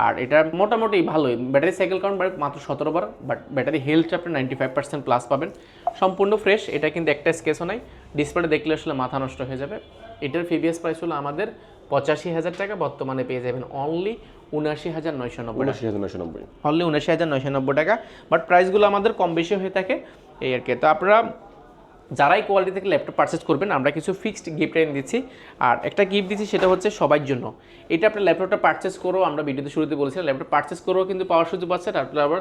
আর এটা মোটামুটি ভালোই ব্যাটারি সাইকেল কাউন্ট মাত্র সতেরো বার বাট ব্যাটারি হেলথ আপনি নাইনটি ফাইভ পার্সেন্ট প্লাস পাবেন। সম্পূর্ণ ফ্রেশ এটা কিন্তু একটা স্কেচও নাই। ডিসপ্লেটা দেখলে আসলে মাথা নষ্ট হয়ে যাবে। এটার প্রিভিয়াস প্রাইস হলো আমাদের পঁচাশি হাজার টাকা বর্তমানে পেয়ে যাবেন অনলি উনাশি হাজার নয়শো নব্বই উনআশি হাজার নয়শো নব্বই। অনলি উনাশি হাজার নয়শো নব্বই টাকা। বাট প্রাইসগুলো আমাদের কম বেশি হয়ে থাকে এই আর কি। তো আপনারা যারাই কোয়ালিটি থেকে ল্যাপটপ পারচেস করবেন আমরা কিছু ফিক্সড গিফট এনে দিচ্ছি। আর একটা গিফট দিচ্ছি সেটা হচ্ছে সবার জন্য। এটা আপনার ল্যাপটপটা পারচেস করো আমরা ভিডিওতে শুরুতে বলেছিলাম ল্যাপটপ পারচেস করেও কিন্তু পাওয়ার সুযোগ পাচ্ছে আর আপনার আবার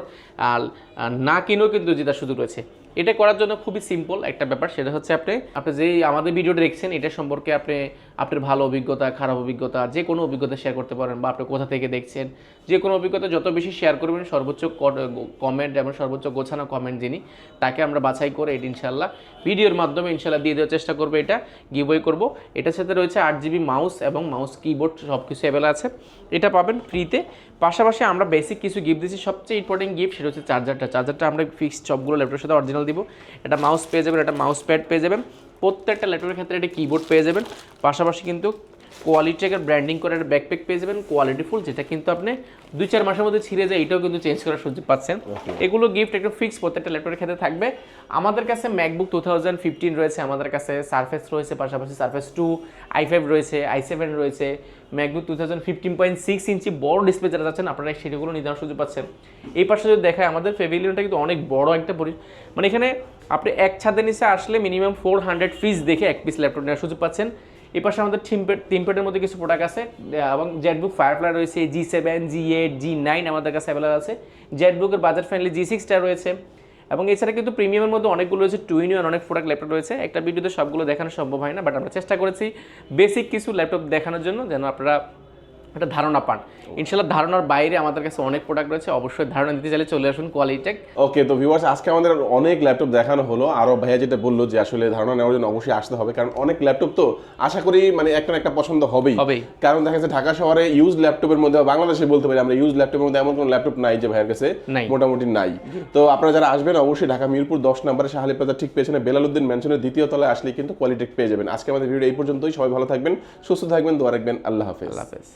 না কিনেও কিন্তু জেতার সুযোগ রয়েছে। এটা করার জন্য খুবই সিম্পল একটা ব্যাপার, সেটা হচ্ছে আপনি আপনি যেই আমাদের ভিডিওটা দেখছেন, এটা সম্পর্কে আপনি আপনার ভালো অভিজ্ঞতা, খারাপ অভিজ্ঞতা, যে কোনো অভিজ্ঞতা শেয়ার করতে পারেন বা আপনি কোথা থেকে দেখছেন, যে কোনো অভিজ্ঞতা যত বেশি শেয়ার করবেন, সর্বোচ্চ কমেন্ট এবং সর্বোচ্চ গোছানো কমেন্ট যিনি, তাকে আমরা বাছাই করে এটি ইনশাল্লাহ ভিডিওর মাধ্যমে ইনশাল্লাহ দিয়ে দেওয়ার চেষ্টা করব এটা গিভওয়ে করব। এটার সাথে রয়েছে আট জিবি মাউস এবং মাউস কিবোর্ড সব কিছু অ্যাভেল আছে। এটা পাবেন ফ্রিতে পাশাপাশি আমরা বেসিক কিছু গিফট দিচ্ছি। সবচেয়ে ইম্পর্টেন্ট গিফট সেটা হচ্ছে চার্জারটা চার্জারটা আমরা ফিক্সড সবগুলো ল্যাপটপের সাথে অরিজিনাল দিব। এটা মাউস পেয়ে যাবেন, এটা মাউস প্যাড পেয়ে যাবেন। প্রত্যেকটা ল্যাপটপের ক্ষেত্রে একটা কিবোর্ড পেয়ে যাবেন। পাশাপাশি কিন্তু কোয়ালিটি একটা ব্র্যান্ডিং করে একটা ব্যাকপ্যাক পেয়ে যাবেন কোয়ালিটি ফুল যেটা কিন্তু আপনি দুই চার মাসের মধ্যে ছিঁড়ে যায় এটাও কিন্তু চেঞ্জ করার সুযোগ পাচ্ছেন। এগুলো গিফট একটা ফিক্স প্রত্যেকটা ল্যাপটপের ক্ষেত্রে থাকবে। আমাদের কাছে ম্যাকবুক টু থাউজেন্ড ফিফটিন রয়েছে আমাদের কাছে সার্ফেস রয়েছে পাশাপাশি সার্ফেস টু আই ফাইভ রয়েছে আই সেভেন রয়েছে। MacBook two thousand fifteen point six inch বড় ডিসপ্লে যারা যাচ্ছেন আপনারা সেগুলো নিতে সুযোগ পাচ্ছেন। এই পাশে যদি দেখায় আমাদের ফেভিলিয়নটা কিন্তু অনেক বড় একটা পরি মানে এখানে আপনি এক ছাদের নিচে আসলে মিনিমাম ফোর হান্ড্রেড পিস দেখে এক পিস ল্যাপটপ নেওয়ার সুযোগ পাচ্ছেন। এই পাশে আমাদের টিমপেড টিমপেডের মধ্যে কিছু প্রোডাক্ট আছে এবং জেটবুক ফায়ারফ্লাই রয়েছে G seven G eight G nine আমাদের কাছে অ্যাভেলেবল আছে। জেটবুকের বাজার ফ্রেন্ডলি জি সিক্সটা রয়েছে। এবং এছাড়া কিন্তু প্রিমিয়ামের মধ্যে অনেকগুলো রয়েছে টু ইন ওয়ান অনেক প্রোডাক্ট ল্যাপটপ রয়েছে। একটা ভিডিওতে সবগুলো দেখানো সম্ভব হয় না বাট আমরা চেষ্টা করেছি বেসিক কিছু ল্যাপটপ দেখানোর জন্য, যেন আপনারা একটা ধারণা পান। ইনশাল্লাহ ধারণার বাইরে আমাদের কাছে অনেক প্রোডাক্ট রয়েছে অবশ্যই ধারণা দিতে চাইলে চলে আসুন কোয়ালিটেক ওকে তো ভিউয়ার্স আজকে আমাদের অনেক ল্যাপটপ দেখানো হলো। আরও ভাইয়া যেটা বলল যে আসলে ধারণা নেওয়ার জন্য অবশ্যই আসতে হবে কারণ অনেক ল্যাপটপ তো আশা করি মানে একটা একটা পছন্দ হবেই। হবেই। কারণ দেখা যাচ্ছে ঢাকা শহরে ইউজ ল্যাপটপের মধ্যে বাংলাদেশে বলতে পারি আমরা ইউজ ল্যাপটপের মধ্যে এমন কোনো ল্যাপটপ নাই যে ভাইয়ের কাছে মোটামুটি নাই। তো আপনারা যারা আসবেন অবশ্যই ঢাকা মিরপুর দশ নম্বরে শাহালি প্লাজা ঠিক পেছনে বেলালুদ্দিন ম্যানশনের দ্বিতীয় তলায় আসলে কিন্তু কোয়ালিটি পেয়ে যাবেন। আজকে আমাদের ভিডিও এই পর্যন্তই। সবাই ভালো থাকবেন সুস্থ থাকবেন দোয়া রাখবেন। আল্লাহ হাফেজ। আল্লাহ হাফেজ।